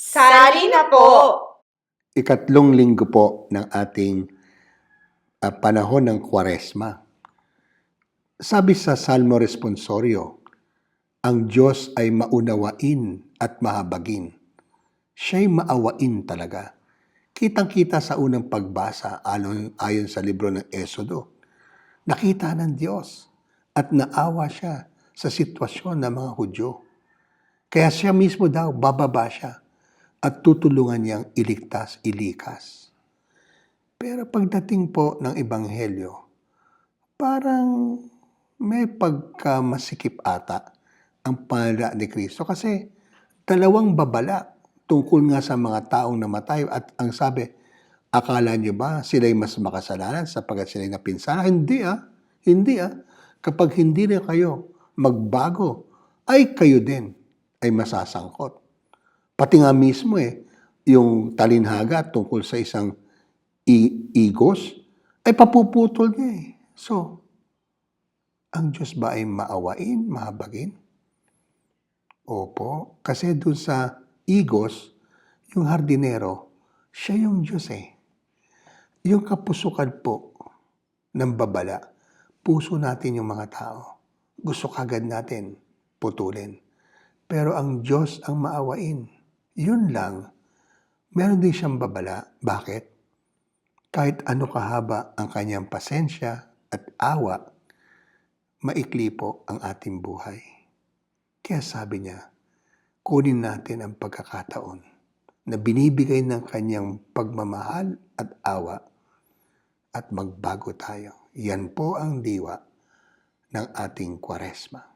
Sali na po! ikatlong linggo po ng ating ah, panahon ng Kwaresma. Sabi sa Salmo Responsorio, ang Diyos ay maunawain at mahabagin. Siya'y maawain talaga. Kitang-kita sa unang pagbasa ayon, ayon sa libro ng Esodo. Nakita ng Diyos at naawa siya sa sitwasyon ng mga Hudyo. Kaya siya mismo daw, bababa siya at tutulungan niyang iligtas, ilikas. Pero pagdating po ng Ebanghelyo, parang may pagkamasikip ata ang panala ni Kristo kasi dalawang babala tungkol nga sa mga taong namatay at ang sabi, akala niyo ba sila'y mas makasalanan sapagkat sila'y napinsala? Hindi ah, hindi ah. Kapag hindi na kayo magbago, ay kayo din ay masasangkot. Pati nga mismo eh, yung talinhaga tungkol sa isang igos, ay papuputol niya eh. So, ang Diyos ba ay maawain, mahabagin? Opo, kasi dun sa igos, yung hardinero, siya yung Diyos eh. Yung kapusukan po ng babala, puso natin yung mga tao. Gusto kagad natin putulin. Pero ang Diyos ang maawain. Yun lang. Meron din siyang babala. Bakit? Kahit ano kahaba ang kanyang pasensya at awa, maikli po ang ating buhay. Kaya sabi niya, kunin natin ang pagkakataon na binibigay ng kanyang pagmamahal at awa at magbago tayo. Yan po ang diwa ng ating kwaresma.